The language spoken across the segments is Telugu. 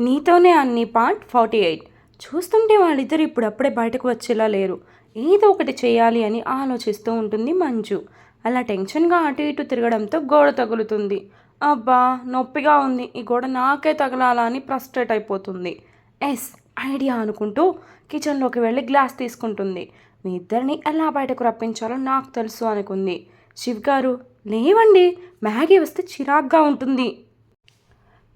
నీతోనే అన్ని పార్ట్ ఫార్టీ ఎయిట్. చూస్తుంటే వాళ్ళిద్దరు ఇప్పుడప్పుడే బయటకు వచ్చేలా లేరు. ఏదో ఒకటి చేయాలి అని ఆలోచిస్తూ ఉంటుంది మంజు. అలా టెన్షన్గా అటు ఇటు తిరగడంతో గోడ తగులుతుంది. అబ్బా నొప్పిగా ఉంది. ఈ గోడ నాకే తగలాలా అని ఫ్రస్ట్రేట్ అయిపోతుంది. ఎస్ ఐడియా అనుకుంటూ కిచెన్లోకి వెళ్ళి గ్లాస్ తీసుకుంటుంది. మీ ఇద్దరిని ఎలా బయటకు రప్పించాలో నాకు తెలుసు అనుకుంది. శివ్ గారు లేవండి. మ్యాగీ వస్తే చిరాగ్గా ఉంటుంది.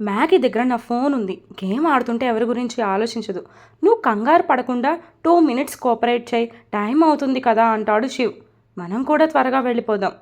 మ్యాగీ దగ్గర నా ఫోన్ ఉంది. గేమ్ ఆడుతుంటే ఎవరి గురించి ఆలోచించదు. నువ్వు కంగారు పడకుండా టూ మినిట్స్ కోఆపరేట్ చేయి. టైం అవుతుంది కదా అంటాడు శివ్. మనం కూడా త్వరగా వెళ్ళిపోదాం.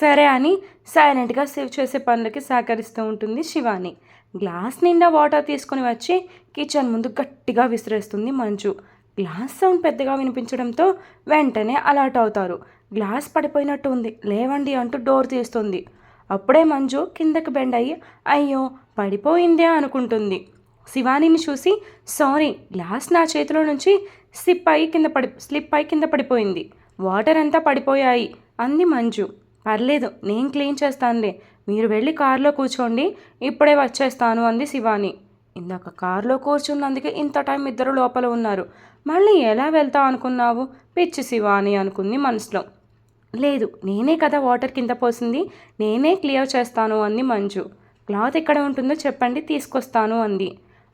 సరే అని సైలెంట్గా సేవ్ చేసే పనులకి సహకరిస్తూ ఉంటుంది శివాని. గ్లాస్ నిండా వాటర్ తీసుకొని వచ్చి కిచెన్ ముందు గట్టిగా విసిరేస్తుంది మంజు. గ్లాస్ సౌండ్ పెద్దగా వినిపించడంతో వెంటనే అలర్ట్ అవుతారు. గ్లాస్ పడిపోయినట్టు ఉంది. లేవండి అంటూ డోర్ తీస్తుంది. అప్పుడే మంజు కిందకి బెండ్ అయ్యి అయ్యో పడిపోయిందే అనుకుంటుంది. శివానీని చూసి సారీ గ్లాస్ నా చేతిలో నుంచి స్లిప్ అయి కింద పడి స్లిప్ అయి కింద పడిపోయింది. వాటర్ అంతా పడిపోయాయి అంది మంజు. పర్లేదు నేను క్లీన్ చేస్తానులే. మీరు వెళ్ళి కారులో కూర్చోండి. ఇప్పుడే వచ్చేస్తాను అంది శివాని. ఇందాక కారులో కూర్చున్నందుకే ఇంత టైం ఇద్దరు లోపల ఉన్నారు. మళ్ళీ ఎలా వెళ్తావు అనుకున్నావు? పిచ్చి శివాని అనుకుంది మనసులో. లేదు నేనే కదా వాటర్ కింద పోసింది. నేనే క్లియర్ చేస్తాను అంది మంజు. క్లాత్ ఎక్కడ ఉంటుందో చెప్పండి తీసుకొస్తాను అంది.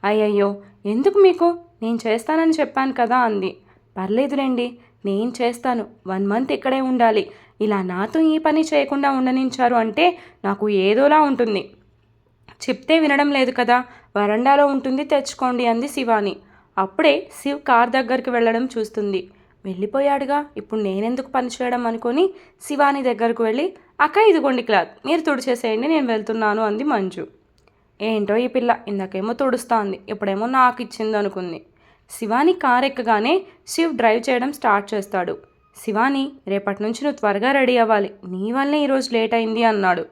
అయ్యయ్యో ఎందుకు మీకు? నేను చేస్తానని చెప్పాను కదా అంది. పర్లేదులేండి నేను చేస్తాను. వన్ మంత్ ఇక్కడే ఉండాలి. ఇలా నాతో ఈ పని చేయకుండా ఉండనించారు అంటే నాకు ఏదోలా ఉంటుంది. చెప్తే వినడం లేదు కదా వరండాలో ఉంటుంది తెచ్చుకోండి అంది శివాని. అప్పుడే శివ్ కార్ దగ్గరికి వెళ్ళడం చూస్తుంది. వెళ్ళిపోయాడుగా. ఇప్పుడు నేనెందుకు పని చేయడం అనుకొని శివాని దగ్గరకు వెళ్ళి అక్క ఇదిగోండి క్లాత్ మీరు తుడిచేసేయండి నేను వెళ్తున్నాను అంది మంజు. ఏంటో ఈ పిల్ల ఇందాకేమో తుడుస్తోంది ఇప్పుడేమో నాకు ఇచ్చింది అనుకుంది. శివాని కార్ ఎక్కగానే శివ్ డ్రైవ్ చేయడం స్టార్ట్ చేస్తాడు. శివాని రేపటి నుంచి నువ్వు త్వరగా రెడీ అవ్వాలి నీ వల్లే ఈరోజు లేట్ అయింది అన్నాడు.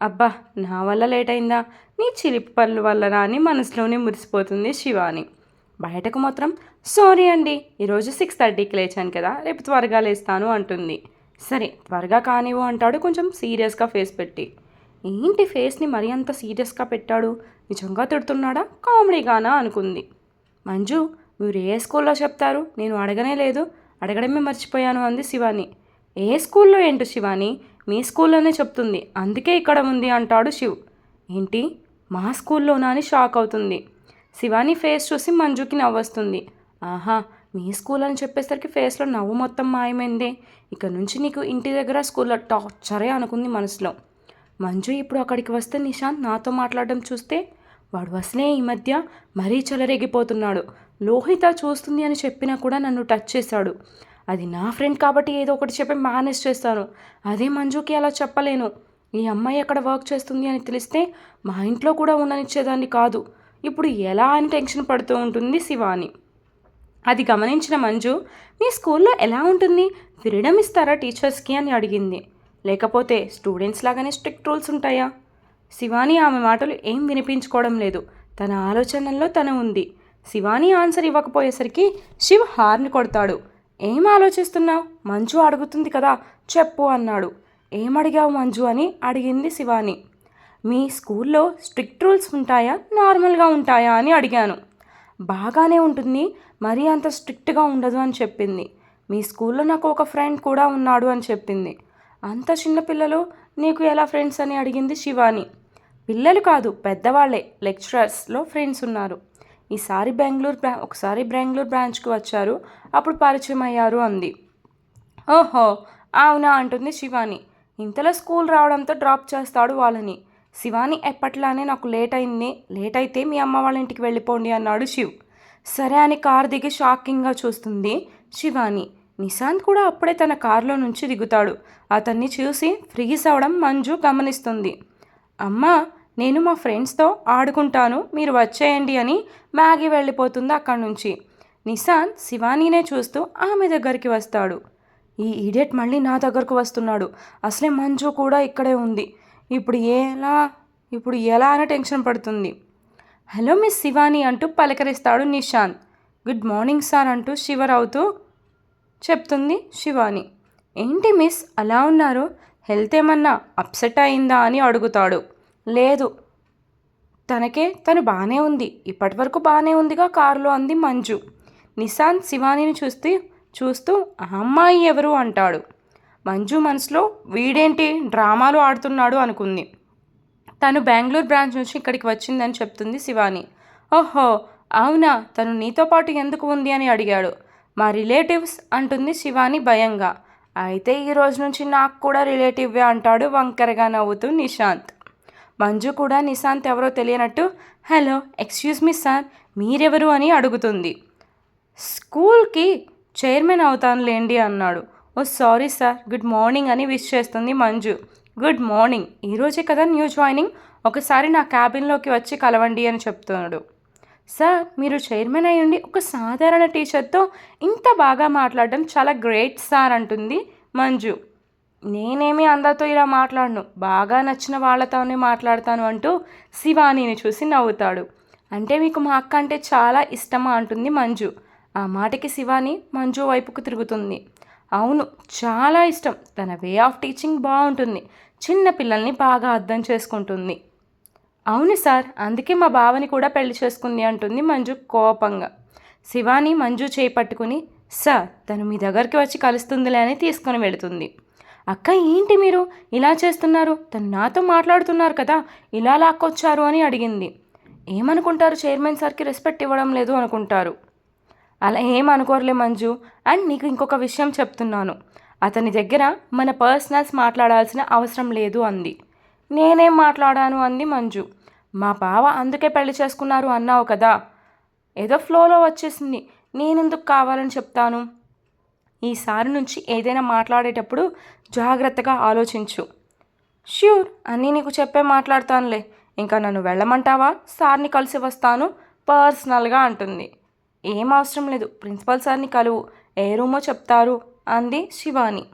అబ్బా నా వల్ల లేట్ అయిందా? నీ చిలిపి పనుల వల్లనా అని మనసులోనే మురిసిపోతుంది శివాని. బయటకు మాత్రం సారీ అండి ఈరోజు సిక్స్ థర్టీకి లేచాను కదా రేపు త్వరగా లేస్తాను అంటుంది. సరే త్వరగా కానివ్వు అంటాడు కొంచెం సీరియస్గా ఫేస్ పెట్టి. ఏంటి ఫేస్ని మరీ అంత సీరియస్గా పెట్టాడు? నిజంగా తిడుతున్నాడా? కామెడీగానా? అనుకుంది. మంజు మీరు ఏ స్కూల్లో చెప్తారు? నేను అడగనే లేదు. అడగడమే మర్చిపోయాను అంది శివాని. ఏ స్కూల్లో ఏంటి శివాని? మీ స్కూల్లోనే చెప్తుంది. అందుకే ఇక్కడ ఉంది అంటాడు శివ్. ఏంటి? మా స్కూల్లోనా? అని షాక్ అవుతుంది. శివాని ఫేస్ చూసి మంజుకి నవ్వొస్తుంది. ఆహా మీ స్కూల్ అని చెప్పేసరికి ఫేస్లో నవ్వు మొత్తం మాయమైంది. ఇక నుంచి నీకు ఇంటి దగ్గర స్కూల్లో టార్చరే అనుకుంది మనసులో. మంజు ఇప్పుడు అక్కడికి వస్తే నిశాంత్ నాతో మాట్లాడడం చూస్తే వాడు అసలే ఈ మధ్య మరీ చెలరేగిపోతున్నాడు. లోహిత చూస్తుంది అని చెప్పినా కూడా నన్ను టచ్ చేశాడు. అది నా ఫ్రెండ్ కాబట్టి ఏదో ఒకటి చెప్పి మేనేజ్ చేస్తాను. అదే మంజుకి అలా చెప్పలేను. ఈ అమ్మాయి అక్కడ వర్క్ చేస్తుంది అని తెలిస్తే మా ఇంట్లో కూడా ఉండనిచ్చేదాన్ని కాదు. ఇప్పుడు ఎలా అని టెన్షన్ పడుతూ ఉంటుంది శివాని. అది గమనించిన మంజు మీ స్కూల్లో ఎలా ఉంటుంది? ఫ్రీడమ్ ఇస్తారా టీచర్స్కి? అని అడిగింది. లేకపోతే స్టూడెంట్స్ లాగానే స్ట్రిక్ట్ రూల్స్ ఉంటాయా? శివాని ఆమె మాటలు ఏం వినిపించుకోవడం లేదు. తన ఆలోచనల్లో తన ఉంది. శివాని ఆన్సర్ ఇవ్వకపోయేసరికి శివ్ హార్న్ కొడతాడు. ఏం ఆలోచిస్తున్నావు? మంజు అడుగుతుంది కదా చెప్పు అన్నాడు. ఏం అడిగావు మంజు అని అడిగింది శివాని. మీ స్కూల్లో స్ట్రిక్ట్ రూల్స్ ఉంటాయా? నార్మల్గా ఉంటాయా? అని అడిగాను. బాగానే ఉంటుంది మరీ అంత స్ట్రిక్ట్గా ఉండదు అని చెప్పింది. మీ స్కూల్లో నాకు ఒక ఫ్రెండ్ కూడా ఉన్నాడు అని చెప్పింది. అంత చిన్న పిల్లలు నీకు ఎలా ఫ్రెండ్స్ అని అడిగింది శివాని. పిల్లలు కాదు పెద్దవాళ్ళే లెక్చరర్స్లో ఫ్రెండ్స్ ఉన్నారు. ఈసారి బెంగళూరు బ్రా ఒకసారి బెంగళూరు బ్రాంచ్కి వచ్చారు అప్పుడు పరిచయం అయ్యారు అంది. ఓహో అవునా అంటుంది శివాని. ఇంతలో స్కూల్ రావడంతో డ్రాప్ చేస్తాడు వాళ్ళని. శివాని ఎప్పట్లానే నాకు లేట్ అయింది లేట్ అయితే మీ అమ్మ వాళ్ళ ఇంటికి వెళ్ళిపోండి అన్నాడు శివ్. సరే అని కార్ దిగి షాకింగ్గా చూస్తుంది శివాని. నిశాంత్ కూడా అప్పుడే తన కారులో నుంచి దిగుతాడు. అతన్ని చూసి ఫ్రీజ్ అవడం మంజు గమనిస్తుంది. అమ్మా నేను మా ఫ్రెండ్స్తో ఆడుకుంటాను మీరు వచ్చేయండి అని మ్యాగీ వెళ్ళిపోతుంది అక్కడి నుంచి. నిశాంత్ శివానీనే చూస్తూ ఆమె దగ్గరికి వస్తాడు. ఈ ఈడియట్ మళ్ళీ నా దగ్గరకు వస్తున్నాడు. అసలే మంజు కూడా ఇక్కడే ఉంది. ఇప్పుడు ఎలా ఇప్పుడు ఎలా అని టెన్షన్ పడుతుంది. హలో మిస్ శివాని అంటూ పలకరిస్తాడు నిశాంత్ గుడ్ మార్నింగ్ సార్ అంటూ షివర్ చెప్తుంది శివాని. ఏంటి మిస్ అలా ఉన్నారు? హెల్త్ ఏమన్నా అప్సెట్ అయిందా అని అడుగుతాడు. లేదు తనకే తను బాగానే ఉంది. ఇప్పటి వరకు బాగానే ఉందిగా కారులో అంది మంజు. నిశాంత్ శివానీని చూస్తే చూస్తూ "ఆ అమ్మాయి ఎవరు? అంటాడు. మంజు మనసులో వీడేంటి డ్రామాలు ఆడుతున్నాడు అనుకుంది. తను బెంగళూరు బ్రాంచ్ నుంచి ఇక్కడికి వచ్చిందని చెప్తుంది శివాని. ఓహో అవునా? తను నీతో పాటు ఎందుకు ఉంది అని అడిగాడు. మా రిలేటివ్స్ అంటుంది శివాని భయంగా. అయితే ఈ రోజు నుంచి నాకు కూడా రిలేటివ్వే అంటాడు వంకరగా నవ్వుతూ నిశాంత్. మంజు కూడా నిశాంత్ ఎవరో తెలియనట్టు హలో ఎక్స్క్యూజ్ మీ సార్ మీరెవరు? అని అడుగుతుంది. స్కూల్కి చైర్మన్ అవుతానులేండి అన్నాడు. Oh sorry sir. Good morning అని విష్ చేస్తుంది మంజు. Good morning. ఈరోజే కదా న్యూ జాయినింగ్? ఒకసారి నా క్యాబిన్లోకి వచ్చి కలవండి అని చెప్తున్నాడు. సార్ మీరు చైర్మన్ అయి ఉండి ఒక సాధారణ టీచర్తో ఇంత బాగా మాట్లాడడం చాలా గ్రేట్ సార్ అంటుంది మంజు. నేనేమి అందరితో ఇలా మాట్లాడను. బాగా నచ్చిన వాళ్ళతోనే మాట్లాడతాను అంటూ శివానీని చూసి నవ్వుతాడు. అంటే మీకు మా అక్క అంటే చాలా ఇష్టమా అంటుంది మంజు. ఆ మాటకి శివాని మంజు వైపుకు తిరుగుతుంది. అవును చాలా ఇష్టం. తన వే ఆఫ్ టీచింగ్ బాగుంటుంది. చిన్న పిల్లల్ని బాగా అర్థం చేసుకుంటుంది. అవును సార్ అందుకే మా బావని కూడా పెళ్ళి చేసుకుంది అంటుంది మంజు కోపంగా. శివాని మంజు చేపట్టుకుని సార్ తను మీ దగ్గరికి వచ్చి కలుస్తుందిలే అని తీసుకొని వెళుతుంది. అక్క ఏంటి మీరు? ఇలా చేస్తున్నారు? తను నాతో మాట్లాడుతున్నారు కదా ఇలా లాక్కొచ్చారు అని అడిగింది. ఏమనుకుంటారు? చైర్మన్ సార్కి రెస్పెక్ట్ ఇవ్వడం లేదు అనుకుంటారు. అలా ఏం మంజు. అండ్ నీకు ఇంకొక విషయం చెప్తున్నాను. అతని దగ్గర మన పర్సనల్స్ మాట్లాడాల్సిన అవసరం లేదు అంది. నేనేం మాట్లాడాను అంది మంజు. మా బావ అందుకే పెళ్ళి చేసుకున్నారు అన్నావు కదా. ఏదో ఫ్లోలో వచ్చేసింది. నేనెందుకు కావాలని చెప్తాను? ఈసారి నుంచి ఏదైనా మాట్లాడేటప్పుడు జాగ్రత్తగా ఆలోచించు. ష్యూర్ అన్నీ నీకు చెప్పే మాట్లాడతానులే. ఇంకా నన్ను వెళ్ళమంటావా? సార్ని కలిసి వస్తాను. పర్సనల్గా అంటుంది. ఏం అవసరం లేదు. ప్రిన్సిపల్ సార్ని కలువు. ఏ రూమో చెప్తారు? అంది శివాని.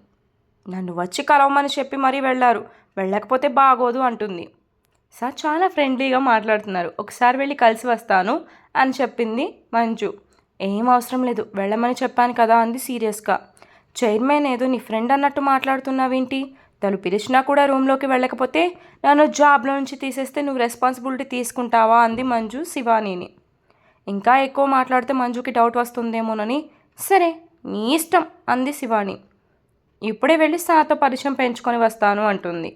నన్ను వచ్చి కలవమని చెప్పి మరీ వెళ్ళారు. వెళ్ళకపోతే బాగోదు అంటుంది. సార్ చాలా ఫ్రెండ్లీగా మాట్లాడుతున్నారు. ఒకసారి వెళ్ళి కలిసి వస్తాను అని చెప్పింది మంజు. ఏం అవసరం లేదు. వెళ్ళమని చెప్పాను కదా అంది సీరియస్గా. చైర్మన్ ఏదో నీ ఫ్రెండ్ అన్నట్టు మాట్లాడుతున్నావేంటి? తను పిలిచినా కూడా రూమ్లోకి వెళ్ళకపోతే నన్ను జాబ్లో నుంచి తీసేస్తే నువ్వు రెస్పాన్సిబిలిటీ తీసుకుంటావా? అంది మంజు శివానీని. ఇంకా ఎక్కువ మాట్లాడితే మంజుకి డౌట్ వస్తుందేమోనని. సరే నీ ఇష్టం అంది శివాని. ఇప్పుడే వెళ్ళి సాతో పరిచయం పెంచుకొని వస్తాను అంటుంది.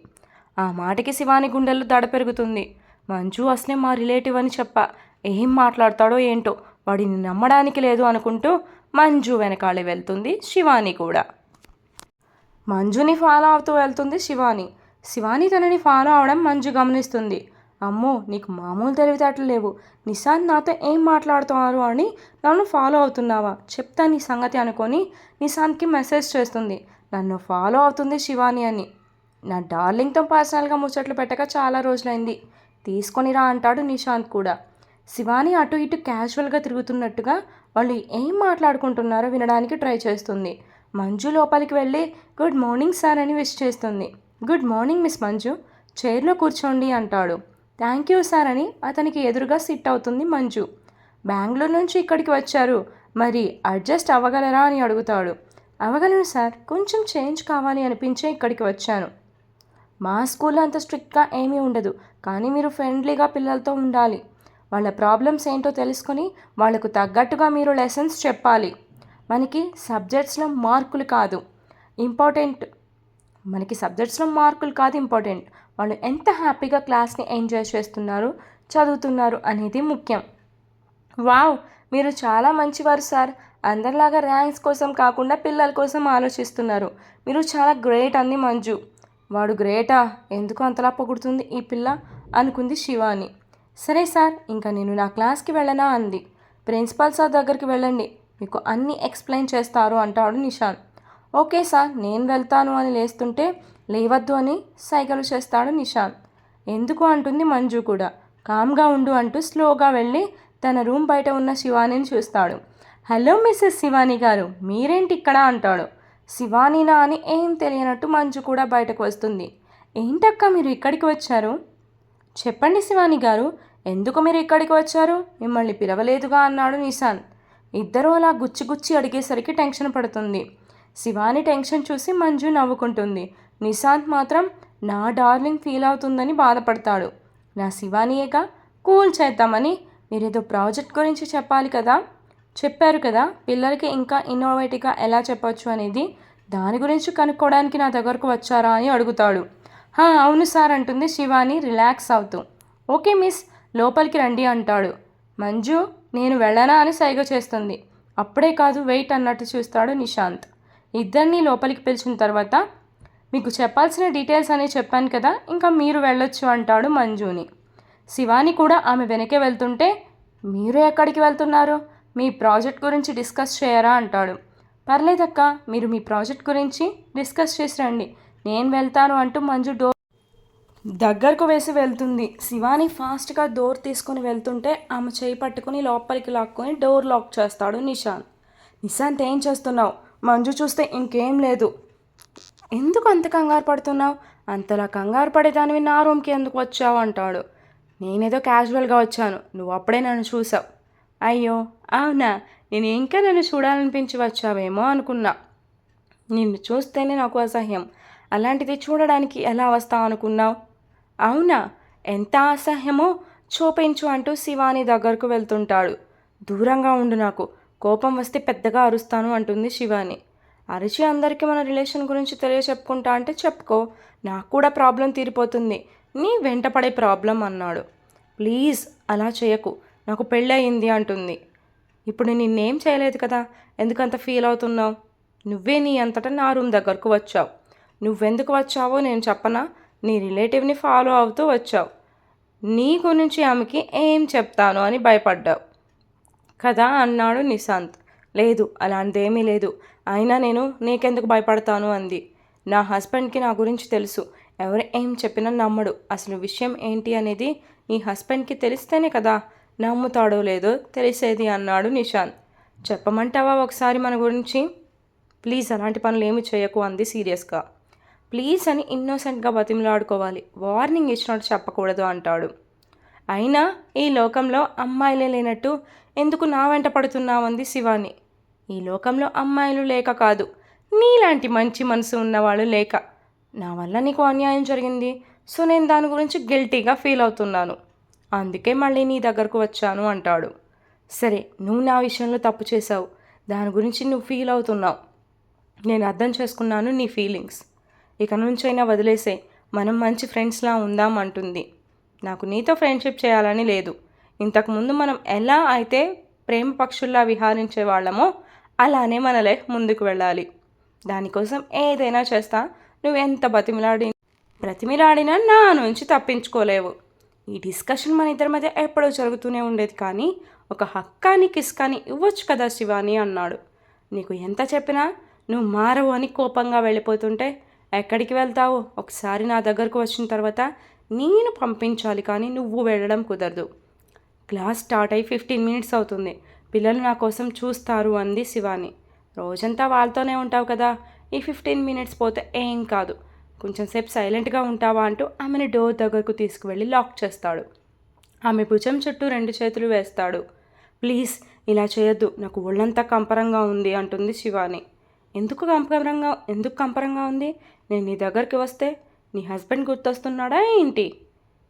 ఆ మాటకి శివాని గుండెల్లో దడ పెరుగుతుంది. మంజు అసలే మా రిలేటివ్ అని చెప్ప. ఏం మాట్లాడతాడో ఏంటో వాడిని నమ్మడానికి లేదు అనుకుంటూ మంజు వెనకాలే వెళ్తుంది శివాని కూడా. మంజుని ఫాలో అవుతూ వెళ్తుంది శివాని. శివాని తనని ఫాలో అవడం మంజు గమనిస్తుంది. అమ్మో నీకు మామూలు తెలివితేటలు లేవు. నిశాంత్ నాతో ఏం మాట్లాడుతున్నారు అని నన్ను ఫాలో అవుతున్నావా? చెప్తా నీ సంగతి అనుకొని నిశాంత్కి మెసేజ్ చేస్తుంది. నన్ను ఫాలో అవుతుంది శివాని అని. నా డార్లింగ్తో పర్సనల్గా ముచ్చట్లు పెట్టక చాలా రోజులైంది. తీసుకొని రా అంటాడు నిశాంత్ కూడా. శివాని అటు ఇటు క్యాజువల్గా తిరుగుతున్నట్టుగా వాళ్ళు ఏం మాట్లాడుకుంటున్నారో వినడానికి ట్రై చేస్తుంది. మంజు లోపలికి వెళ్ళి గుడ్ మార్నింగ్ సార్ అని విష్ చేస్తుంది. Good morning miss Manju. చైర్లో కూర్చోండి అంటాడు. థ్యాంక్ యూ సార్ అని అతనికి ఎదురుగా సిట్ అవుతుంది మంజు. బెంగళూరు నుంచి ఇక్కడికి వచ్చారు. మరి అడ్జస్ట్ అవ్వగలరా అని అడుగుతాడు. అవ్వగలను సార్. కొంచెం చేంజ్ కావాలి అనిపించే ఇక్కడికి వచ్చాను. మా స్కూల్లో అంత స్ట్రిక్ట్గా ఏమీ ఉండదు. కానీ మీరు ఫ్రెండ్లీగా పిల్లలతో ఉండాలి. వాళ్ళ ప్రాబ్లమ్స్ ఏంటో తెలుసుకొని వాళ్ళకు తగ్గట్టుగా మీరు లెసన్స్ చెప్పాలి. మనకి సబ్జెక్ట్స్లో మార్కులు కాదు. ఇంపార్టెంట్. మనకి సబ్జెక్ట్స్లో మార్కులు కాదు ఇంపార్టెంట్. వాళ్ళు ఎంత హ్యాపీగా క్లాస్ని ఎంజాయ్ చేస్తున్నారు చదువుతున్నారు అనేది ముఖ్యం. వావ్! మీరు చాలా మంచివారు సార్. అందరిలాగా ర్యాంక్స్ కోసం కాకుండా పిల్లల కోసం ఆలోచిస్తున్నారు. మీరు చాలా గ్రేట్ అంది మంజు. వాడు గ్రేటా? ఎందుకు అంతలా పొగుడుతుంది ఈ పిల్ల? అనుకుంది శివాని. సరే సార్ ఇంకా నేను నా క్లాస్కి వెళ్ళనా? అంది. ప్రిన్సిపాల్ సార్ దగ్గరికి వెళ్ళండి. మీకు అన్నీ ఎక్స్ప్లెయిన్ చేస్తారు అంటాడు నిషాన్. ఓకే సార్ నేను వెళ్తాను అని లేస్తుంటే లేవద్దు అని సైగలు చేస్తాడు నిషాంత్ ఎందుకు అంటుంది మంజు కూడా. కామ్గా ఉండు అంటూ స్లోగా వెళ్ళి తన రూమ్ బయట ఉన్న శివానిని చూస్తాడు. హలో మిస్సెస్ శివాని గారు మీరేంటి ఇక్కడ అంటాడు. శివానీనా అని ఏం తెలియనట్టు మంజు కూడా బయటకు వస్తుంది. ఏంటక్క మీరు ఇక్కడికి వచ్చారు? చెప్పండి శివాని గారు ఎందుకు మీరు ఇక్కడికి వచ్చారు? మిమ్మల్ని పిలవలేదుగా అన్నాడు నిశాన్ ఇద్దరూ అలా గుచ్చి గుచ్చి అడిగేసరికి టెన్షన్ పడుతుంది. శివాని టెన్షన్ చూసి మంజు నవ్వుకుంటుంది. నిశాంత్ మాత్రం నా డార్లింగ్ ఫీల్ అవుతుందని బాధపడతాడు. నా శివానియేగా కూల్ చేద్దామని మీరేదో ప్రాజెక్ట్ గురించి చెప్పాలి కదా? చెప్పారు కదా పిల్లలకి ఇంకా ఇన్నోవేటివ్గా ఎలా చెప్పొచ్చు అనేది? దాని గురించి కనుక్కోవడానికి నా దగ్గరకు వచ్చారా అని అడుగుతాడు. "హా, అవును సార్ అంటుంది శివాని రిలాక్స్ అవుతూ. ఓకే మిస్ లోపలికి రండి అంటాడు. మంజు నేను వెళ్ళనా అని సైగ చేస్తుంది. అప్పుడే కాదు వెయిట్ అన్నట్టు చూస్తాడు నిశాంత్. ఇద్దరిని లోపలికి పిలిచిన తర్వాత మీకు చెప్పాల్సిన డీటెయిల్స్ అని చెప్పాను కదా ఇంకా మీరు వెళ్ళొచ్చు అంటాడు మంజుని. శివాని కూడా ఆమె వెనకే వెళ్తుంటే మీరు ఎక్కడికి వెళ్తున్నారు? మీ ప్రాజెక్ట్ గురించి డిస్కస్ చేయరా అంటాడు. పర్లేదక్క మీరు మీ ప్రాజెక్ట్ గురించి డిస్కస్ చేసి రండి. నేను వెళ్తాను అంటూ మంజు డోర్ దగ్గరకు వేసి వెళ్తుంది. శివాని ఫాస్ట్గా డోర్ తీసుకుని వెళ్తుంటే ఆమె చేయి పట్టుకుని లోపలికి లాక్కొని డోర్ లాక్ చేస్తాడు నిశాంత్ నిశాంత్ ఏం చేస్తున్నావు? మంజు చూస్తే ఇంకేం లేదు. ఎందుకు అంత కంగారు పడుతున్నావు? అంతలా కంగారు పడేదానివి నా రూమ్కి ఎందుకు వచ్చావు అంటాడు. నేనేదో క్యాజువల్గా వచ్చాను. నువ్వు అప్పుడే నన్ను చూసావు. అయ్యో! అవునా? నేను ఇంకా నన్ను చూడాలనిపించి వచ్చావేమో అనుకున్నా. నిన్ను చూస్తేనే నాకు అసహ్యం. అలాంటిది చూడడానికి ఎలా వస్తావు అనుకున్నావు? అవునా? ఎంత అసహ్యమో? చూపించు అంటూ శివాని దగ్గరకు వెళ్తుంటాడు. దూరంగా ఉండు నాకు. కోపం వస్తే పెద్దగా అరుస్తాను అంటుంది శివాని. అరిచి అందరికీ మన రిలేషన్ గురించి తెలియచెప్పుకుంటా అంటే చెప్పుకో. నాకు కూడా ప్రాబ్లం తీరిపోతుంది. నీ వెంటపడే ప్రాబ్లం అన్నాడు. ప్లీజ్ అలా చేయకు. నాకు పెళ్ళయింది అంటుంది. ఇప్పుడు నిన్నేం చేయలేదు కదా? ఎందుకంత ఫీల్ అవుతున్నావు? నువ్వే నీ అంతటా నా రూమ్ దగ్గరకు వచ్చావు. నువ్వెందుకు వచ్చావో నేను చెప్పనా? నీ రిలేటివ్ని ఫాలో అవుతూ వచ్చావు. నీ గురించి ఆమెకి ఏం చెప్తాను అని భయపడ్డావు. కదా అన్నాడు నిశాంత్. లేదు అలాంటిదేమీ లేదు. అయినా నేను నీకెందుకు భయపడతాను? అంది. నా హస్బెండ్కి నా గురించి తెలుసు. ఎవరు ఏం చెప్పినా నమ్మడు. అసలు విషయం ఏంటి అనేది నీ హస్బెండ్కి తెలిస్తేనే కదా నమ్ముతాడో లేదో తెలిసేది అన్నాడు నిషాంత్. చెప్పమంటావా ఒకసారి మన గురించి? ప్లీజ్ అలాంటి పనులు ఏమి చేయకు అంది సీరియస్గా. ప్లీజ్ అని ఇన్నోసెంట్గా బతిమలాడుకోవాలి. వార్నింగ్ ఇచ్చినట్టు చెప్పకూడదు అంటాడు. అయినా ఈ లోకంలో అమ్మాయిలే లేనట్టు ఎందుకు నా వెంట పడుతున్నావంది శివాని. ఈ లోకంలో అమ్మాయిలు లేక కాదు. నీలాంటి మంచి మనసు ఉన్నవాళ్ళు లేక. నా వల్ల నీకు అన్యాయం జరిగింది. సో నేను దాని గురించి గిల్టీగా ఫీల్ అవుతున్నాను. అందుకే మళ్ళీ నీ దగ్గరకు వచ్చాను అంటాడు. సరే నువ్వు నా విషయంలో తప్పు చేశావు. దాని గురించి నువ్వు ఫీల్ అవుతున్నావు. నేను అర్థం చేసుకున్నాను నీ ఫీలింగ్స్. ఇక నుంచైనా వదిలేసే మనం మంచి ఫ్రెండ్స్లా ఉందాం అంటుంది. నాకు నీతో ఫ్రెండ్షిప్ చేయాలని లేదు. ఇంతకుముందు మనం ఎలా అయితే ప్రేమ పక్షుల్లా విహారించే వాళ్ళమో అలానే మన లైఫ్ ముందుకు వెళ్ళాలి. దానికోసం ఏదైనా చేస్తా. నువ్వు ఎంత బతిమిలాడి బ్రతిమిలాడినా నా నుంచి తప్పించుకోలేవు. ఈ డిస్కషన్ మన ఇద్దరి మధ్య ఎప్పుడో జరుగుతూనే ఉండేది కానీ ఒక హక్కాని కిస్కాని ఇవ్వచ్చు కదా శివాని అన్నాడు. నీకు ఎంత చెప్పినా నువ్వు మారవు అని కోపంగా వెళ్ళిపోతుంటే ఎక్కడికి వెళ్తావు? ఒకసారి నా దగ్గరకు వచ్చిన తర్వాత నేను పంపించాలి కానీ నువ్వు వెళ్ళడం కుదరదు. క్లాస్ స్టార్ట్ అయ్యి ఫిఫ్టీన్ మినిట్స్ అవుతుంది. పిల్లలు నా కోసం చూస్తారు అంది శివాని. రోజంతా వాళ్ళతోనే ఉంటావు కదా ఈ ఫిఫ్టీన్ మినిట్స్ పోతే ఏం కాదు. కొంచెం సేపు సైలెంట్గా ఉంటావా అంటూ ఆమెని డోర్ దగ్గరకు తీసుకువెళ్ళి లాక్ చేస్తాడు. ఆమె భుజం చుట్టూ రెండు చేతులు వేస్తాడు. ప్లీజ్ ఇలా చేయొద్దు నాకు ఒళ్ళంతా కంపరంగా ఉంది అంటుంది శివాని. ఎందుకు కంపరంగా ఎందుకు కంపరంగా ఉంది? నేను నీ దగ్గరికి వస్తే నీ హస్బెండ్ గుర్తొస్తున్నాడా ఏంటి?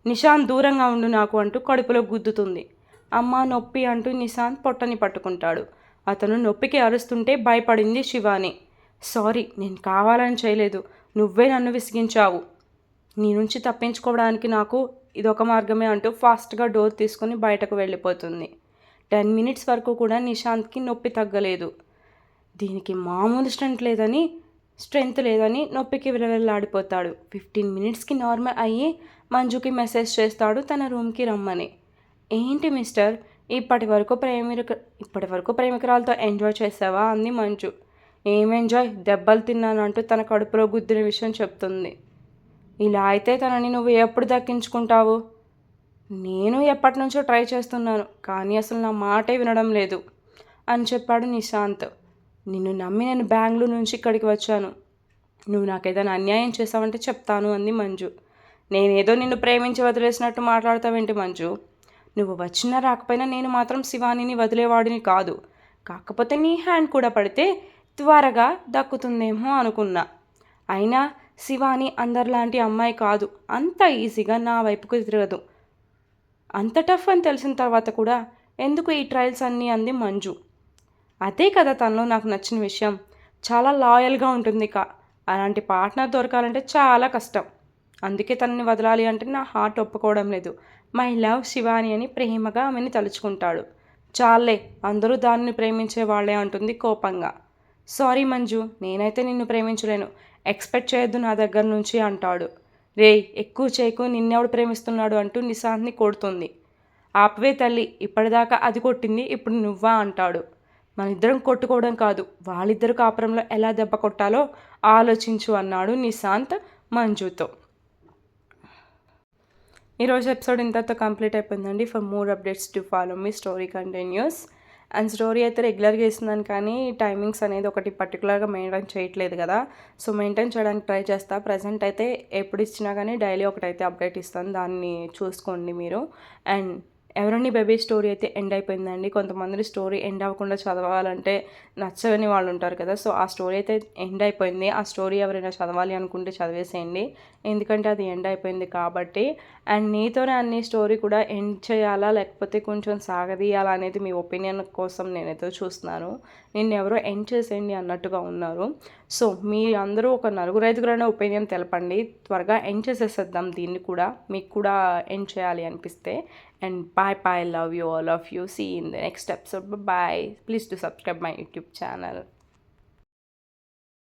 నిషాన్ దూరంగా ఉండు నాకు అంటూ కడుపులో గుద్దుతుంది. అమ్మ నొప్పి అంటూ నిశాంత్ పొట్టని పట్టుకుంటాడు. అతను నొప్పికి అరుస్తుంటే భయపడింది శివాని. సారీ నేను కావాలని చేయలేదు. నువ్వే నన్ను విసిగించావు. నీ నుంచి తప్పించుకోవడానికి నాకు ఇదొక మార్గమే అంటూ ఫాస్ట్గా డోర్ తీసుకుని బయటకు వెళ్ళిపోతుంది. టెన్ మినిట్స్ వరకు కూడా నిశాంత్కి నొప్పి తగ్గలేదు. దీనికి మామూలు స్ట్రెంత్ లేదని స్ట్రెంత్ లేదని నొప్పికి విలవిల్లాడిపోతాడు. ఫిఫ్టీన్ మినిట్స్కి నార్మల్ అయ్యి మంజుకి మెసేజ్ చేస్తాడు తన రూమ్కి రమ్మని. ఏంటి మిస్టర్? ఇప్పటి వరకు ప్రేమిక ఇప్పటి వరకు ప్రేమికురాలతో ఎంజాయ్ చేసావా? అంది మంజు. ఏం ఎంజాయ్? దెబ్బలు తిన్నాను అంటూ తన కడుపులో గుద్దిన విషయం చెప్తుంది. ఇలా అయితే తనని నువ్వు ఎప్పుడు దక్కించుకుంటావు? నేను ఎప్పటి నుంచో ట్రై చేస్తున్నాను కానీ అసలు నా మాటే వినడం లేదు అని చెప్పాడు నిశాంత్. నిన్ను నమ్మి నేను బెంగళూరు నుంచి ఇక్కడికి వచ్చాను. నువ్వు నాకు ఏదైనా అన్యాయం చేసావంటే చెప్తాను అంది మంజు. నేనేదో నిన్ను ప్రేమించి వదిలేసినట్టు మాట్లాడతావేంటి మంజు? నువ్వు వచ్చినా రాకపోయినా నేను మాత్రం శివానిని వదిలేవాడిని కాదు. కాకపోతే నీ హ్యాండ్ కూడా పడితే త్వరగా దక్కుతుందేమో అనుకున్నా. అయినా శివాని అందరిలాంటి అమ్మాయి కాదు. అంత ఈజీగా నా వైపుకు తిరగదు. అంత టఫ్ అని తెలిసిన తర్వాత కూడా ఎందుకు ఈ ట్రయల్స్ అన్నీ అంది మంజు. అదే కదా తనలో నాకు నచ్చిన విషయం. చాలా లాయల్గా ఉంటుంది కా అలాంటి పార్ట్నర్ దొరకాలంటే చాలా కష్టం. అందుకే తనని వదలాలి అంటే నా హార్ట్ ఒప్పుకోవడం లేదు. మై లవ్ శివాని అని ప్రేమగా ఆమెని తలుచుకుంటాడు. చాలే అందరూ దానిని ప్రేమించే వాళ్ళే అంటుంది కోపంగా. సారీ మంజు నేనైతే నిన్ను ప్రేమించలేను. ఎక్స్పెక్ట్ చేయొద్దు నా దగ్గర నుంచి అంటాడు. రేయ్ ఎక్కువ చేయకు నిన్నెవడు ప్రేమిస్తున్నాడు అంటూ నిశాంత్ని కొడుతుంది. ఆపవే తల్లి ఇప్పటిదాకా అది కొట్టింది ఇప్పుడు నువ్వా అంటాడు. మన ఇద్దరం కొట్టుకోవడం కాదు వాళ్ళిద్దరు కాపురంలో ఎలా దెబ్బ కొట్టాలో ఆలోచించు అన్నాడు నిశాంత్ మంజుతో. ఈరోజు ఎపిసోడ్ ఇంతతో కంప్లీట్ అయిపోయిందండి. For more updates to follow me story continues and story అయితే రెగ్యులర్గా ఇస్తున్నాను కానీ టైమింగ్స్ అనేది ఒకటి పర్టికులర్గా మెయింటైన్ చేయట్లేదు కదా. సో మెయింటైన్ చేయడానికి ట్రై చేస్తా. ప్రజెంట్ అయితే ఎప్పుడు ఇచ్చినా కానీ డైలీ ఒకటైతే అప్డేట్ ఇస్తాను. దాన్ని చూసుకోండి మీరు. అండ్ ఎవరన్నీ బేబీ స్టోరీ అయితే ఎండ్ అయిపోయిందండి. కొంతమంది స్టోరీ ఎండ్ అవ్వకుండా చదవాలంటే నచ్చని వాళ్ళు ఉంటారు కదా. సో ఆ స్టోరీ అయితే ఎండ్ అయిపోయింది. ఆ స్టోరీ ఎవరైనా చదవాలి అనుకుంటే చదివేసేయండి. ఎందుకంటే అది ఎండ్ అయిపోయింది కాబట్టి. అండ్ నీతోనే అన్ని స్టోరీ కూడా ఎండ్ చేయాలా? లేకపోతే కొంచెం సాగదీయాలా అనేది మీ ఒపీనియన్ కోసం నేనైతే చూస్తున్నాను. నేను ఎవరో ఎండ్ చేసేయండి అన్నట్టుగా ఉన్నారు. సో మీ అందరూ ఒక నలుగురు ఐదుగురైనా ఒపీనియన్ తెలపండి. త్వరగా ఎండ్ చేసేసేద్దాం దీన్ని కూడా. మీకు కూడా ఎండ్ చేయాలి అనిపిస్తే. And bye bye love you all of you see in the next episode bye please to subscribe my YouTube channel